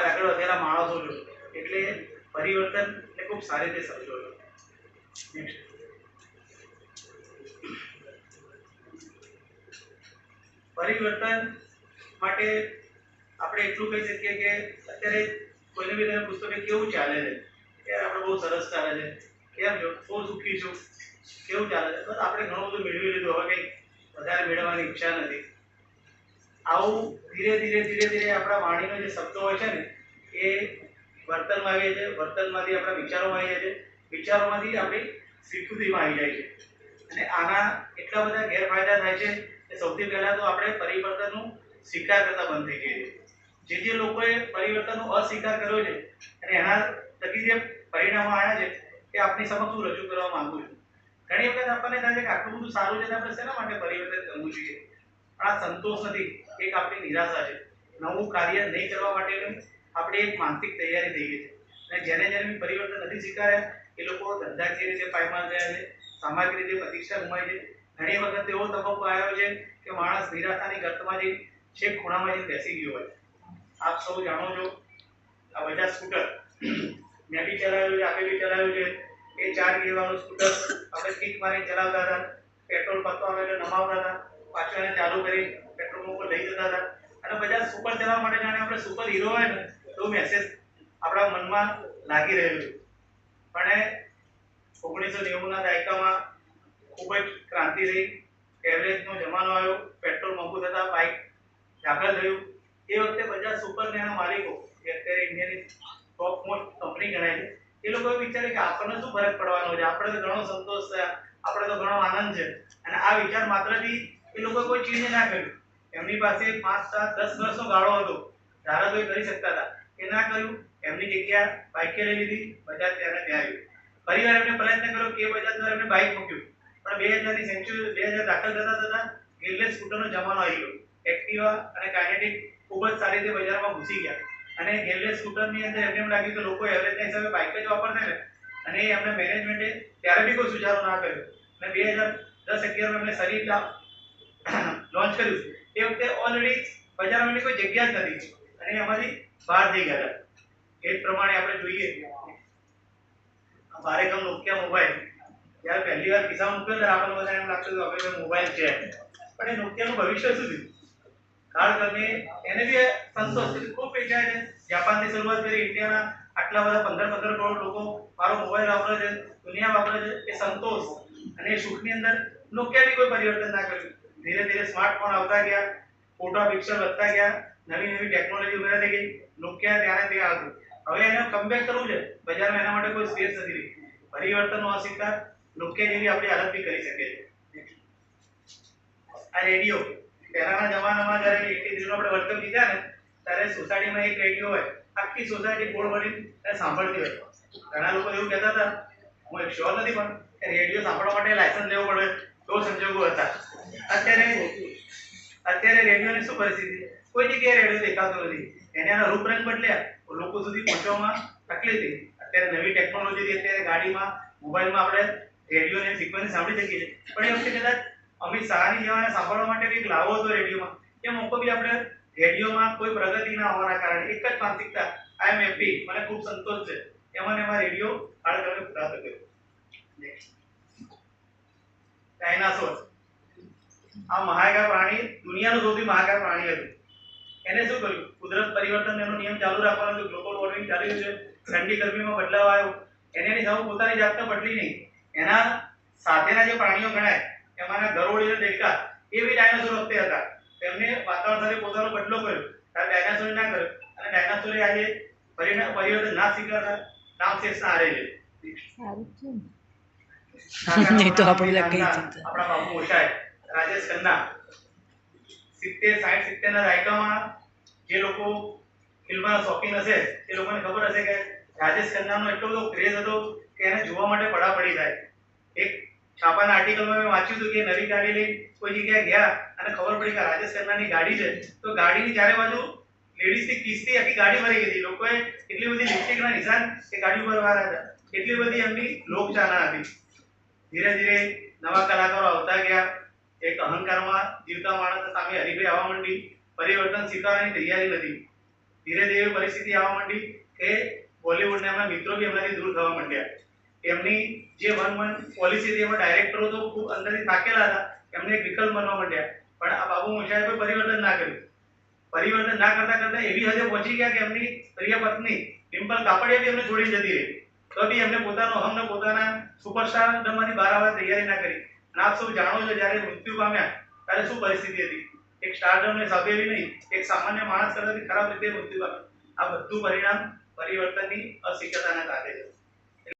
જ આગળ વધેલા માણસો છો એટલે પરિવર્તનને ખૂબ સારી રીતે સમજો. પરિવર્તન માટે આપણે એટલું કહી શકીએ કે અત્યારે કોઈને બી તમે પૂછતો કે કેવું ચાલે છે? કે આપણે બહુ સરસ ચાલે છે. કેમ છો? બહુ સુખી છું. કેવું ચાલે છે? બસ આપણે ઘણું બધું મેળવી લીધું. હવે કંઈ વધારે મેળવવાની ઈચ્છા નથી. આવું ધીરે ધીરે ધીરે ધીરે આપણા વાણીનો જે શબ્દો હોય છે ને, એ વર્તનમાં આવીએ છે. વર્તનમાંથી આપણા વિચારોમાં આવી જાય છે. વિચારોમાંથી આપણી સ્વીકૃતિમાં આવી જાય છે. અને આના એટલા બધા ગેરફાયદા થાય છે કે સૌથી પહેલાં તો આપણે પરિવર્તનનું સ્વીકાર કરતા બંધ થઈ જઈએ જે જે લોકોએ પરિવર્તનનો અસ્વીકાર કર્યો છે, અને એના થકી જે પરિણામો આવ્યા છે, એ આપની સમક્ષ હું રજૂ કરવા માંગુ છું. ઘણી વખત આપણને થાય છે કે આટલું બધું સારું છે તો આપણે શેના માટે પરિવર્તન કરવું જોઈએ? પણ આ સંતોષ નથી. એક આપણી નિરાશા છે. નવું કાર્ય નહીં કરવા માટેની આપણે એક માનસિક તૈયારી થઈ ગઈ છે. અને જેને જેને પરિવર્તન નથી સ્વીકાર્યા એ લોકો ધંધાકીય રીતે પાયમાલ થયા છે, સામાજિક રીતે પ્રતિષ્ઠા ગુમાય છે. ઘણી વખત એવો તબક્કો આવ્યો છે કે માણસ નિરાશાની ગર્તમાં જઈ છેક ખૂણામાં જઈને બેસી ગયો હોય. આપ સૌ જાણો છો, આ બધા સ્કૂટર, મેં બી ચલાવ્યું છે, આપે બી ચલાવ્યું છે. એ ચાર ગીરવાનું સ્કૂટર આપણે કિક મારી ચલાવતા હતા, પેટ્રોલ પતવા એટલે નમાવતા હતા. પાછું એને ચાલુ કરી, પેટ્રોલ પંપ લઈ જતા હતા. અને બધા સુપર ચલાવવા માટે જાણે આપણે સુપર હીરો હોય ને, તો મેસેજ આપણા મનમાં લાગી રહેલું પણ ઓગણીસો નેવુંના દાયકામાં ખૂબ જ ક્રાંતિ થઈ એવરેજનો જમાનો આવ્યો, પેટ્રોલ મોંઘું થતાં બાઇક દાખલ થયું. એ વખતે બધા સુપર નેના માલિકો જે અત્યારે ઇન્ડિયાની ટોપ મોસ્ટ કંપની ગણાય છે. એ લોકો વિચારે કે આપણને શું ફરક પડવાનો છે? આપણે તો ઘણો સંતોષ થયા, આપણે તો ઘણો આનંદ છે. અને આ વિચાર માત્રથી એ લોકો કોઈ ચીજ ના કર્યું. એમની પાસે પાંચ, સાત, દસ વર્ષનો ગાળો હતો. ધારા તો એ કરી શકતા હતા. એ ના કર્યું. એમની જગ્યા બાઇકે લઈ લીધી. બજાજ ત્યારે ત્યાં આવ્યું. ફરીવાર એમને પ્રયત્ન કર્યો કે બજાજ દ્વારા એમને બાઇક મૂક્યું. પણ બે હજારની સેન્ચુરી બે હજાર દાખલ થતા થતા ગિરલેસ સ્કૂટરનો જમાનો આવી ગયો. એક્ટિવા અને કાઇનેટિક ખૂબ જ સારી રીતે બજારમાં ઘૂસી ગયા. અને ગિરલેસ સ્કૂટરની અંદર એમને એમ લાગ્યું કે લોકો એવરેજના હિસાબે બાઇક જ વાપરતા ને. અને એ એમને મેનેજમેન્ટે ત્યારે બી કોઈ સુધારો ના કર્યો. અને બે હજાર દસ અગિયારમાં એમને સરી લોન્ચ કર્યું એ વખતે ઓલરેડી બજારમાં એની કોઈ જગ્યા જ નથી. અને એમાંથી બહાર થઈ ગયા હતા. એ પ્રમાણે આપણે જોઈએ. ભારે ભારેકમ નોકિયા મોબાઈલ જ્યારે પહેલી વાર ખિસ્સામાં મૂક્યો ત્યારે આપણને બધાને એમ લાગતું હતું આપણે મોબાઈલ છે. પણ એ નોકિયાનું ભવિષ્ય શું થયું? કાળક્રમે એને બી સંતોષ થયો. ખૂબ પૈસા છે. જાપાનથી શરૂઆત કરી, ઇન્ડિયાના આટલા બધા પંદર પંદર કરોડ લોકો મારો મોબાઈલ વાપરે છે, દુનિયા વાપરે છે. એ સંતોષ. અને એ સુખની અંદર નોકિયા બી કોઈ પરિવર્તન ના કર્યું. ધીરે ધીરે સ્માર્ટફોન આવતા ગયા ફોટા પિક્ચર વધતા ગયા, નવી નવી ટેકનોલોજી ઉમેરાતી ગઈ. નોકિયા ત્યારે ત્યાં આવતું હવે એને કમબેક કરવું છે. બજારમાં એના માટે કોઈ સ્પેસ નથી રહી. પરિવર્તનનો અસ્વીકાર નોકિયા જેવી આપણી હાલત બી કરી શકે છે. આ રેડિયો પહેલાના જમાનામાં જ્યારે એકથી દિનનો આપણે વર્તન લીધા ને, ત્યારે સોસાયટીમાં એક રેડિયો હોય, આખી સોસાયટી ગોળ વળી સાંભળતી હોય. ઘણા લોકો એવું કહેતા હતા, હું એક શ્યોર નથી પણ રેડિયો સાંભળવા માટે લાયસન્સ લેવું પડે. તો સંજોગો હતા. અત્યારે રેડિયોની શું પરિસ્થિતિ? કોઈ જગ્યાએ રેડિયો દેખાતો નથી. એને આના રૂપરંગ બદલ્યા લોકો સુધી પહોંચવામાં તકલીફ થઈ. અત્યારે નવી ટેકનોલોજી અત્યારે ગાડીમાં, મોબાઈલમાં આપણે રેડિયોને ફ્રીક્વન્સી સાંભળી શકીએ છીએ. પણ એ વખતે કદાચ અમિત શાહની જેવાને સાંભળવા માટે કંઈક લાવો હતો રેડિયોમાં, એ મોકો બી આપણે રેડિયોમાં કોઈ પ્રગતિ ના હોવાના કારણે, એક જ માનસિકતા આઈ એમ હેપી મને ખૂબ સંતોષ છે. એમાં એમાં રેડિયો કાળક્રમે પૂરા થયો ડાયનાસોર આ મહાકાય પ્રાણી દુનિયાનું સૌથી મહાકાય પ્રાણી હતું. એને શું કર્યું? કુદરત પરિવર્તન એનો નિયમ ચાલુ રાખવાનો છે. ગ્લોબલ વોર્મિંગ ચાલી રહ્યું છે. ઠંડી ગરમીમાં બદલાવ આવ્યો. એને એની સામે પોતાની જાતને બદલી નહીં. એના સાથેના જે પ્રાણીઓ ગણાય એમાંના ગરોળી અને દેડકા એ બી ડાયનાસોર વખતે હતા. તેમને વાતાવરણ સાથે પોતાનો બદલો કર્યો. ત્યારે ડાયનાસોર ના કર્યો. અને ડાયનાસોરે આજે પરિણામ પરિવર્તન ના સ્વીકારતા નામ શેષના હારે છે નહીં તો આપણે બાપુ ઓછાય રાજેશ ખન્ના. સિત્તેર સાઠ સિત્તેર ના દાયકામાં જે લોકો ફિલ્મના શોખીન હશે, એ લોકોને ખબર હશે કે રાજેશ ખન્નાનો એટલો બધો ક્રેઝ હતો કે એને જોવા માટે પડા પડી જાય. એક છાપાના આર્ટિકલમાં મેં વાંચ્યું હતું કે નવી ગાડી લઈ કોઈ જગ્યાએ ગયા અને ખબર પડી કે રાજેશ ખન્નાની ગાડી છે. તો ગાડીની ચારે બાજુ લેડીઝની કિસ્તી આખી ગાડી ભરી ગઈ હતી. લોકોએ એટલી બધી લિપસ્ટિકના નિશાન એ ગાડી ઉપર વાળા હતા. એટલી બધી એમની લોકચાહના હતી. ધીરે ધીરે નવા કલાકારો આવતા ગયા. એક અહંકારમાં જીવતા માણસ સામે હરીફે આવવા માંડી, પરિવર્તન સ્વીકારવાની તૈયારી નથી. ધીરે ધીરે પરિસ્થિતિ આવવા માંડી કે બોલિવૂડના એમના મિત્રો બી એમનાથી દૂર થવા માંડ્યા. એમની જે વન વન પોલિસી હતી, એમાં ડાયરેક્ટરો તો ખૂબ અંદરથી થાકેલા હતા, એમને એક વિકલ્પ બનવા માંડ્યા. પણ આ બાબુ મોશાએ પરિવર્તન ના કર્યું. પરિવર્તન ના કરતા કરતા એવી હદે પહોંચી ગયા કે એમની પ્રિય પત્ની ડિમ્પલ કાપડિયા બી એમને છોડી જતી રહી. તો બી એમને પોતાનો અહમને પોતાના સુપરસ્ટાર બહાર આવવા તૈયારી ના કરી. આપ સૌ જાણો છો જ્યારે મૃત્યુ પામ્યા, ત્યારે શું પરિસ્થિતિ હતી? એક સ્ટારડમને સાબેવી નહીં, એક સામાન્ય માણસ કરતાથી ખરાબ રીતે મૃત્યુ પામ્યા. આ બધું પરિણામ પરિવર્તનની અશક્યતાના કારણે છે